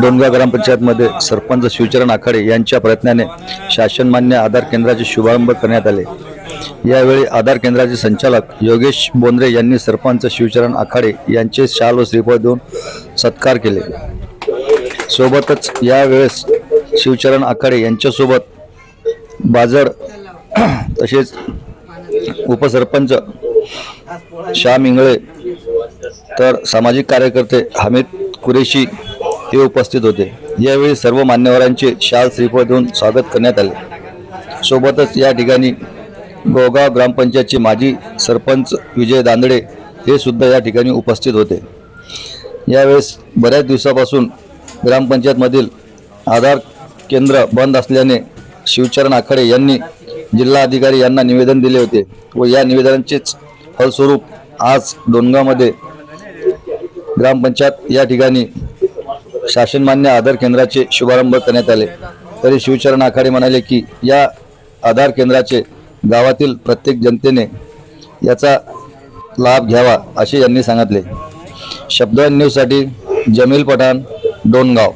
डोंगराव ग्रामपंचायतमध्ये सरपंच शिवचरण आखाडे यांच्या प्रयत्नाने शासनमान्य आधार केंद्राचे शुभारंभ करण्यात आले. यावेळी आधार केंद्राचे संचालक योगेश बोंद्रे यांनी सरपंच शिवचरण आखाडे यांचे शाल व श्रीफळ देऊन सत्कार केले. सोबतच यावेळेस शिवचरण आखाडे यांच्यासोबत बाजड तसेच उपसरपंच श्याम इंगळे तर सामाजिक कार्यकर्ते हमीद कुरेशी हे उपस्थित होते. यावेळी सर्व मान्यवरांचे शाल श्रीफळ देऊन स्वागत करण्यात आले. सोबतच या ठिकाणी गोगाव ग्रामपंचायतचे माजी सरपंच विजय दांदडे हे सुद्धा या ठिकाणी उपस्थित होते. यावेळेस बऱ्याच दिवसापासून ग्रामपंचायतमधील आधार केंद्र बंद असल्याने शिवचरण आखाडे यांनी जिल्हा अधिकारी यांना निवेदन दिले होते व या निवेदनाचेच फलस्वरूप आज डोनगावमध्ये ग्रामपंचायत या ठिकाणी शासनमान्य आधार केंद्राचे शुभारंभ करण्यात आले. तरी शिवचरण आखाडे म्हणाले की या आधार केंद्राचे गावातील प्रत्येक जनतेने याचा लाभ घ्यावा असे यांनी सांगितले. शब्द न्यूजसाठी जमील पठाण डोनगाव